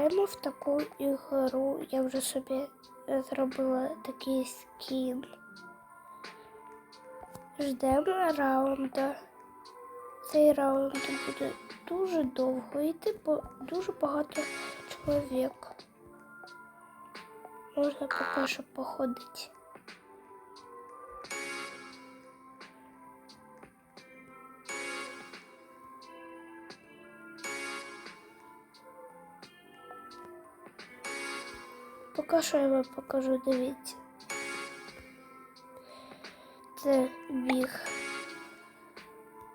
Граємо в таку ігру. Я вже собі зробила такий скін. Ждемо раунда. Цей раунд буде дуже довго йти, бо дуже багато чоловік. Можна поки що походити. Поки що я вам покажу, дивіться. Це біг.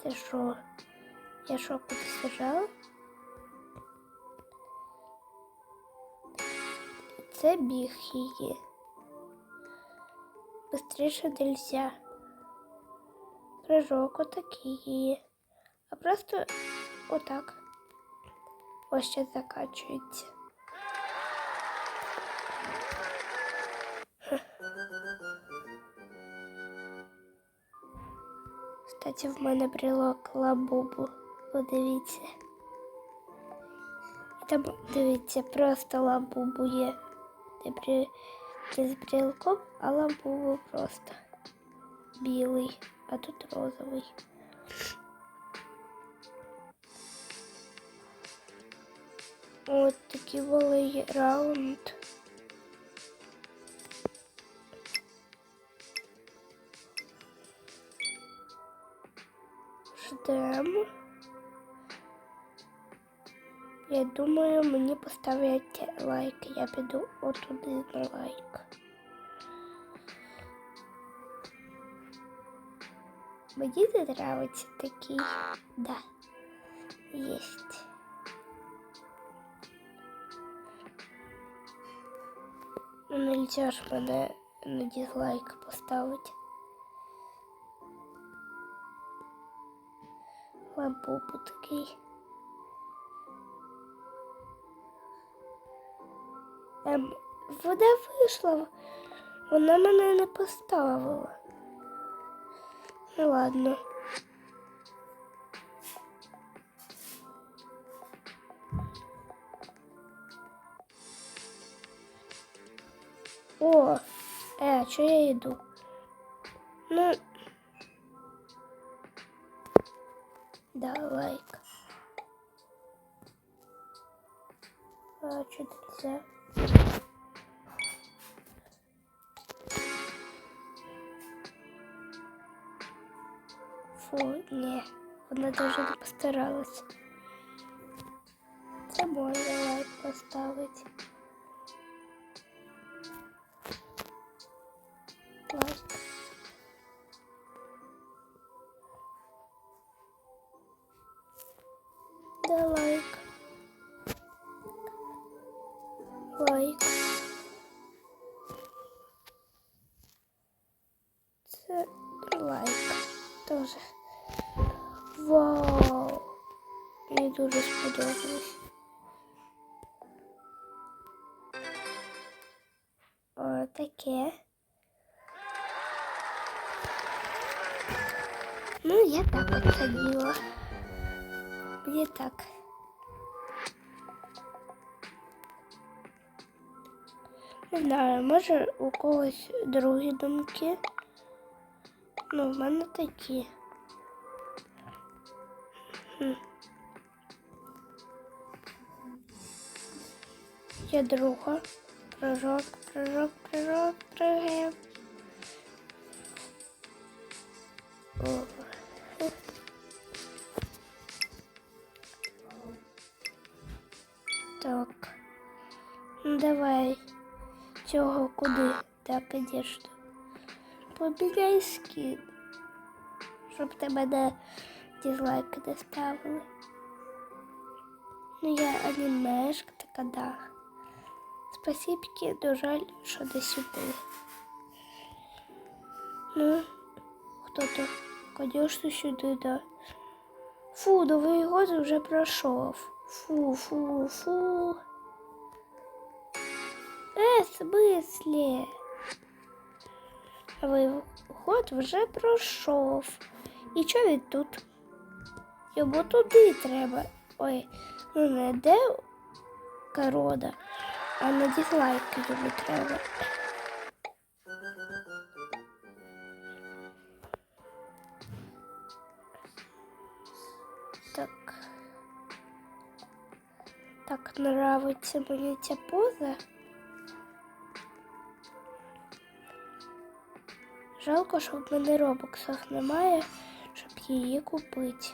Це що? Я що кудись? Це біг її. Быстріше нельзя. Прыжок отакий. А просто отак. Ось ще закачується. Кстати, в мене брелок лабубу. Подивіться. Там, дивіться, просто лабубу є. Не, при... не з брелком, а лабубу просто. Білий, а тут розовий. От такий великий раунд. Ждемо. Я думаю, мені поставлять лайк. Я піду отуди на лайк. Мені не нравится такий. Да. Есть. Ну, нельзя ж мене на дизлайк поставити. Лабубу такий. Ем, вода вийшла, вона мене не поставила. Ну ладно. О, е, а чого я йду? Ну, да, лайк. А, что нельзя? Фу, не, вона даже не постаралась. Це можна лайк Лайк. Це лайк. Тоже. Вау! Мені дуже сподобалось. О, таке. Ну, я так от ходила. Мені так. Не знаю, може у когось другі думки. Ну, в мене такі. Хм. Є друга. Прыжок, прыжок, прыжок, прыгаем. О. Хм. Так. Ну давай. Цього куди? Так, ідеш. Поміняй скін. Щоб тебе на дизлайки не ставили. Ну я анімешка така да. Спасибки, но жаль, що до сюди. Ну, хто то? Конечно, сюди, да. Фу, Новий год вже пройшов. Фу, фу, фу. Смислі? Новий год вже пройшов. І чого він тут? Йому туди треба. Ой, ну не де рода, а на дизлайки йому треба. Так. Так нравиться мені ця поза. Жалко, що в мене робоксах немає, щоб її купити.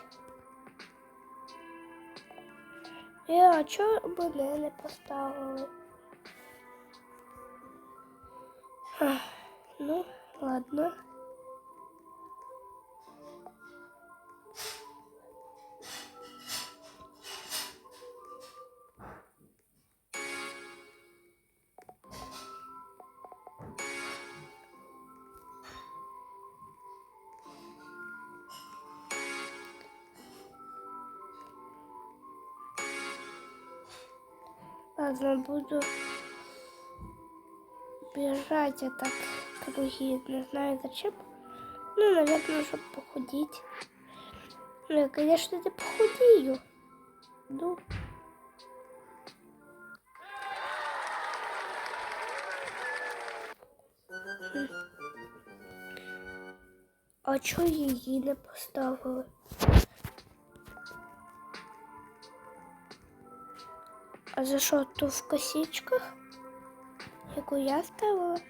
Е, а чого мене не поставили? Ах, Ну, ладно. Ладно, буду бежать, а так круги, не знаю зачем. Ну, наверное, чтобы похудеть. Ну, я, конечно, не похудею. Ну. А чого її не поставили? А за що то в косичках? Яку я ставила?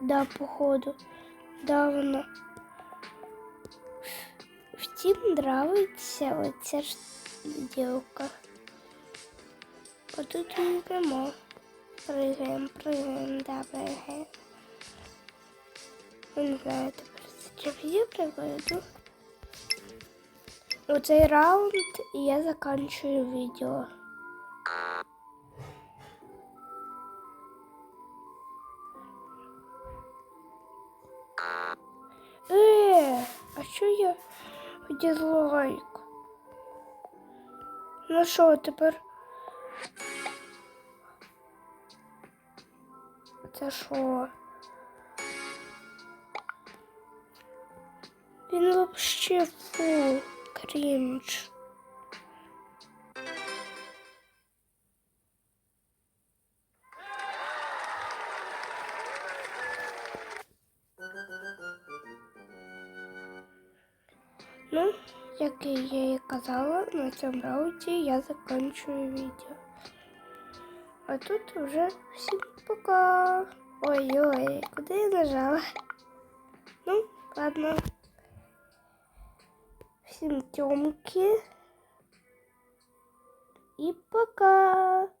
Да, походу. Да, вона. Втім, нравиться оця ж дівка. А тут її нема. Пригаємо, пригаємо, да, пригаємо. Я Не знаю, тепер чим я пригаю. Оцей раунд і я заканчую відео. Що я дизлайк? Ну що тепер? Це що? Він вообще фу, крінж. Як і я і казала, на цьому раунді я закінчую відео. А тут вже всім пока. Ой-ой, куди я нажала? Ну, ладно. Всім тёмки. І пока.